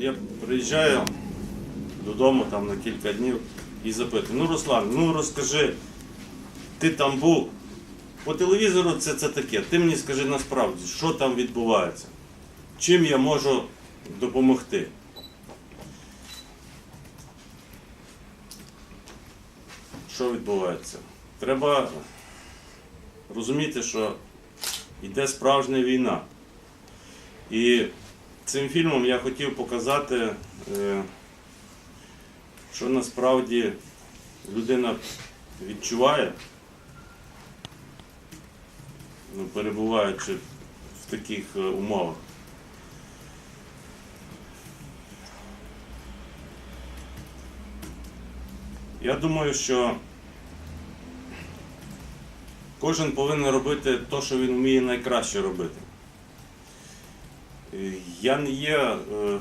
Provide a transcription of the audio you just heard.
Я приїжджаю додому там на кілька днів і запитую, ну Руслан, ну розкажи, ти там був. По телевізору це, це таке. Ти мені скажи насправді, що там відбувається, чим я можу допомогти. Що відбувається? Треба розуміти, що йде справжня війна. І цим фільмом я хотів показати, е, що насправді людина відчуває, ну, перебуваючи в таких е, умовах. Я думаю, що кожен повинен робити те, що він вміє найкраще робити. Е, Я не є е,